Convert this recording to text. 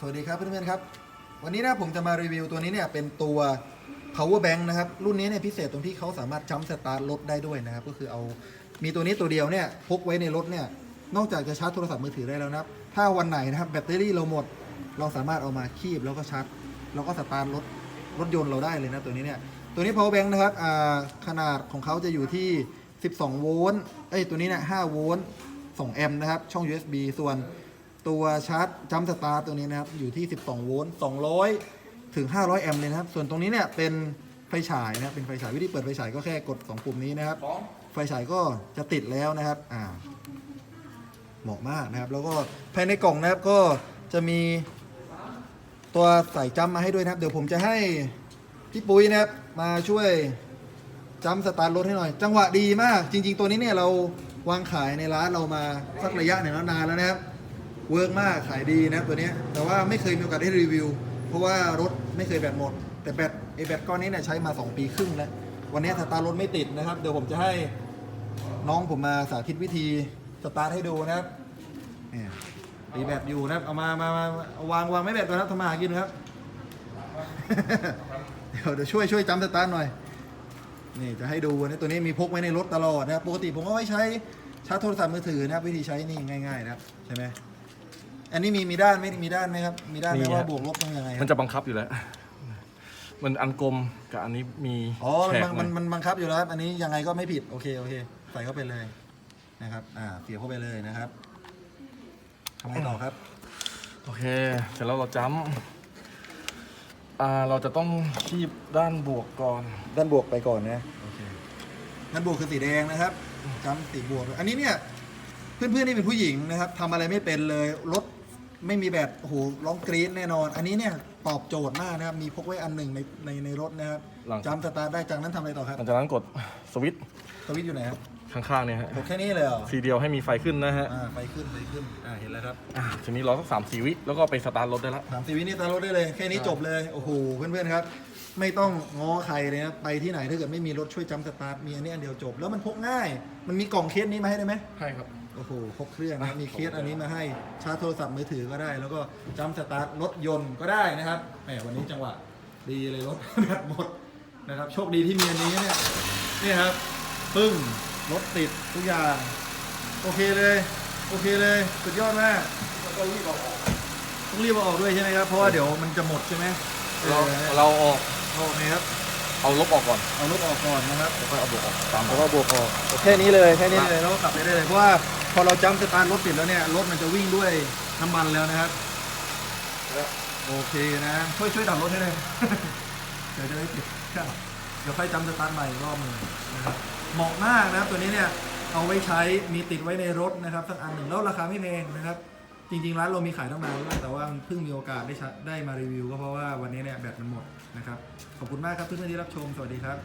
สวัสดีครับเพื่อนๆครับ วันนี้นะผมจะมารีวิวตัวนี้เนี่ยเป็นตัว power bank นะครับ รุ่นนี้เนี่ยพิเศษตรงที่เขาสามารถจัมสตาร์ทรถได้ด้วยนะครับ ก็คือเอามีตัวนี้ตัวเดียวเนี่ยพกไว้ในรถเนี่ย นอกจากจะชาร์จโทรศัพท์มือถือได้แล้วนะครับ ถ้าวันไหนนะครับแบตเตอรี่เราหมด เราสามารถเอามาคีบแล้วก็ชาร์จแล้วก็สตาร์ทรถรถยนต์เราได้เลยนะตัวนี้เนี่ย ตัวนี้ power bank นะครับขนาดของเขาจะอยู่ที่ 12 โวลต์ เอ้ยตัวนี้เนี่ย5โวลต์ 2 แอมป์นะครับ ช่อง USB ส่วน ตัวชาร์จจัมสตาร์ตัวนี้นะครับ อยู่ที่ 12 โวลต์ 200 ถึง 500 แอมป์เลยนะครับ ส่วนตรงนี้เนี่ยเป็นไฟฉายนะครับเป็นไฟฉายวิธีเปิดไฟฉายก็แค่กด 2 ปุ่มนี้นะครับ ไฟฉายก็จะติดแล้วนะครับ อ่า เหมาะมากนะครับ แล้วก็ภายในกล่องนะครับก็จะมีตัวใส่จัมมาให้ด้วยนะครับ เดี๋ยวผมจะให้พี่ปุ้ยนะครับมาช่วยจัมสตาร์ทรถให้หน่อย จังหวะดีมาก จริง ๆ ตัวนี้เนี่ยเราวางขายในร้านเรามาสักระยะหนึ่งแล้วนานแล้วนะครับ เวิร์กมากขายดีนะตัวเนี้ยแต่ว่าไม่เคยมีโอกาสได้รีวิว เพราะว่ารถไม่เคยแบตหมด แต่แบตไอแบตก้อนนี้เนี่ยใช้มา 2 ปีครึ่งแล้ววันนี้สตาร์ทรถไม่ติดนะครับ เดี๋ยวผมจะให้น้องผมมาสาธิตวิธีสตาร์ทให้ดูนะครับเนี่ยตีแบตอยู่นะครับ เอามามามาเอาวางวางไม่แบตก่อนะครับทำมาหากินนะครับ เดี๋ยวเดี๋ยวช่วยช่วยจำสตาร์ทหน่อย นี่จะให้ดูนะตัวนี้มีพกไว้ในรถตลอดนะครับ ปกติผมก็ไว้ใช้ชาร์จโทรศัพท์มือถือนะครับ วิธีใช้นี่ง่าย ๆ นะครับ ใช่ไหม อันนี้มีมีด้านไหม่มีด้านไหมครับ มีด้านไหมมีว่าฮะบวกลบต้องยังไงครับมันจะบังคับอยู่แล้ว มันอันกลมกับอันนี้มีอ๋อแฉมันกมันหมันอยมันบังคับอยู่แล้วครับ อันนี้ยังไงก็ไม่ผิด โอเคโอเค ใส่เข้าไปเลยนะครับ อ่าเสียบเข้าไปเลยนะครับทำไงต่อครับ โอเค เสร็จแล้วเราจ้ำอ่าเราจะต้องคีบด้านบวกก่อน ด้านบวกไปก่อนนะ โอเค ด้านบวกคือสีแดงนะครับจำสีบวก อันนี้เนี่ย เพื่อนๆที่เป็นผู้หญิงนะครับทำอะไรไม่เป็นเลยรถ ไม่มีแบตโอ้โหร้องกรี๊ดแน่นอน อันนี้เนี่ยตอบโจทย์มากนะครับ มีพกไว้อันหนึ่งในในในรถนะครับหลัง จำสตาร์ทได้จากนั้นทำอะไรต่อครับหลังจากนั้นกดสวิตช์สวิตช์อยู่ไหนครับข้างๆเนี่ยฮะกดแค่นี้เลยเหรอทีเดียวให้มีไฟขึ้นนะฮะอ่าไฟขึ้นไฟขึ้นอ่าเห็นแล้วครับอ่าทีนี้รอสักสามสี่วิแล้วก็ไปสตาร์ทรถได้แล้วสามสิบวินี่ตารถได้เลยแค่นี้จบเลยโอ้โหเพื่อนๆครับ ไม่ต้องง้อใครเลยนะไปที่ไหนถ้าเกิดไม่มีรถช่วยจำสตาร์ทมีอันนี้อันเดียวจบ แล้วมันพกง่าย มันมีกล่องเคสนี้มาให้ได้ไหมใช่ครับ โอ้โหครบเครื่องนะมีเคสอันนี้มาให้ชาร์จโทรศัพท์มือถือก็ได้ แล้วก็จำสตาร์ทรถยนต์ก็ได้นะครับแหมวันนี้จังหวะดีเลยรถ แบตหมดนะครับโชคดีที่มีอันนี้เนี่ยนี่ครับปึ้งรถติดทุกอย่าง โอเคเลย โอเคเลยสุดยอดมากต้องรีบเอาออกด้วยใช่ไหมครับเพราะว่าเดี๋ยวมันจะหมดใช่ไหมเราออเราออกเอาออกไหมครับ เอาลบออกก่อน เอาลบออกก่อนนะครับแล้วค่อยเอาบวกออกตามแล้วก็บวกออกแค่นี้เลยแค่นี้เลยแล้วก็กลับไปได้เลยเพราะว่าพอเราจัมป์สตาร์ทรถติดแล้วเนี่ยรถมันจะวิ่งด้วยน้ำมันแล้วนะครับโอเคนะช่วยช่วยดับรถให้เลย เดี๋ยวจะได้ติดเครื่องเดี๋ยวค่อยจำสตาร์ทใหม่อีกรอบหนึงนะครับเหมาะมากนะครับตัวนี้เนี่ยเอาไว้ใช้มีติดไว้ในรถนะครับสักอันหนึ่งแล้วราคาไม่แพงนะครับ จริงๆร้านเรามีขายตั้งนานแล้วแต่ว่าเพิ่งมีโอกาสได้ใช้ได้มารีวิว ก็เพราะว่าวันนี้เนี่ยแบตมันหมดนะครับขอบคุณมากครับเพื่อนๆที่รับชมสวัสดีครับ